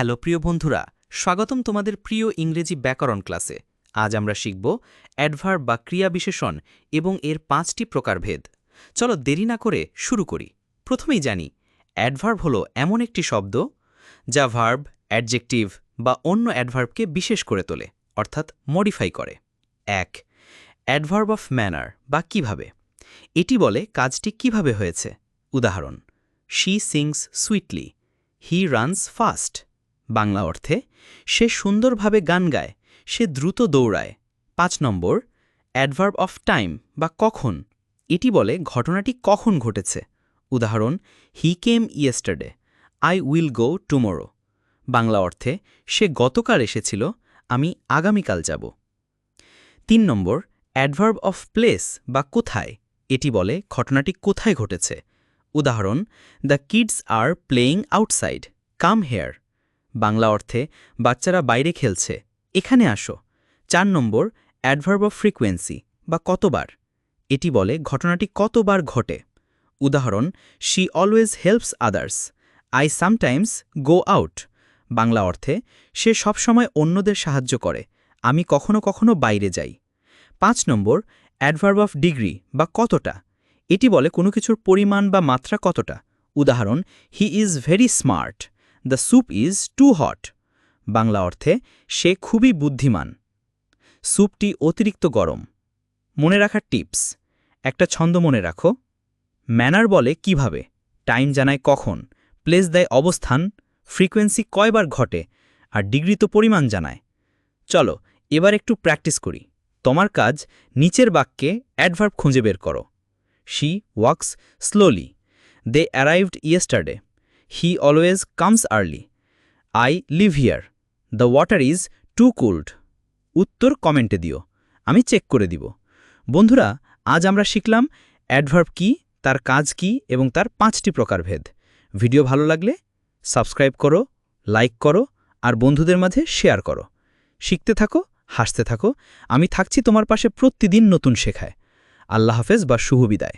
Hello প্রিয় বন্ধুরা, স্বাগতম তোমাদের প্রিয় ইংরেজি ব্যাকরণ ক্লাসে। আজ আমরা শিখব অ্যাডভার্ব বা ক্রিয়া বিশেষণ এবং এর পাঁচটি প্রকারভেদ। চলো দেরি না করে শুরু করি। প্রথমেই জানি, অ্যাডভার্ব হলো এমন একটি শব্দ যা ভার্ব, অ্যাডজেক্টিভ বা অন্য অ্যাডভার্বকে বিশেষ করে তোলে, অর্থাৎ মডিফাই করে। এক, অ্যাডভার্ব অফ ম্যানার বা কীভাবে? এটি বলে কাজটি কীভাবে হয়েছে। উদাহরণ, she sings sweetly, he runs fast. Bangla অর্থে, সে সুন্দরভাবে গান গায়, সে দ্রুত দৌড়ায়। পাঁচ নম্বর, অ্যাডভার্ব অফ টাইম বা কখন? এটি বলে ঘটনাটি কখন ঘটেছে। উদাহরণ, he came yesterday, I will go tomorrow. Bangla অর্থে, সে গতকাল এসেছিল, আমি আগামীকাল যাব। তিন নম্বর, অ্যাডভার্ব অফ প্লেস বা কোথায়? এটি বলে ঘটনাটি কোথায় ঘটেছে? উদাহরণ, the kids are playing outside, come here. Bangla অর্থে বাচ্চারা বাইরে খেলছে। এখানে আসো। চার নম্বর অ্যাডভার্ব অফ ফ্রিকোয়েন্সি বা কতবার? এটি বলে ঘটনাটি কতবার ঘটে। উদাহরণ she always helps others I sometimes go out Bangla অর্থে, সে সবসময় অন্যদের সাহায্য করে। আমি কখনো কখনো বাইরে যাই। পাঁচ নম্বর অ্যাডভার্ব অফ ডিগ্রি বা কতটা? এটি বলে কোনো কিছুর পরিমাণ বা মাত্রা কতটা? উদাহরণ he is very smart the soup is too hot Bangla অর্থে, সে খুবই বুদ্ধিমান। স্যুপটি অতিরিক্ত গরম। মনে রাখার টিপস, একটা ছন্দ মনে রাখো। ম্যানার বলে কীভাবে? টাইম জানায় কখন? প্লেস দেয় অবস্থান? ফ্রিকোয়েন্সি কয়বার ঘটে? আর ডিগ্রি তো পরিমাণ জানায়। চলো, এবার একটু প্র্যাকটিস করি। তোমার কাজ নিচের বাক্যে অ্যাডভার্ব খুঁজে বের করো। She walks slowly. They arrived yesterday. He always comes early I live here the water is too cold উত্তর কমেন্টে দিও। আমি চেক করে দিব। বন্ধুরা, আজ আমরা শিখলাম অ্যাডভার্ব কি, তার কাজ কি এবং তার পাঁচটি প্রকারভেদ। ভিডিও ভালো লাগলে সাবস্ক্রাইব করো লাইক করো আর বন্ধুদের মাঝে শেয়ার করো। শিখতে থাকো, হাসতে থাকো। আমি থাকছি তোমার পাশে প্রতিদিন নতুন শেখায়। আল্লাহ হাফেজ বা শুভ বিদায়।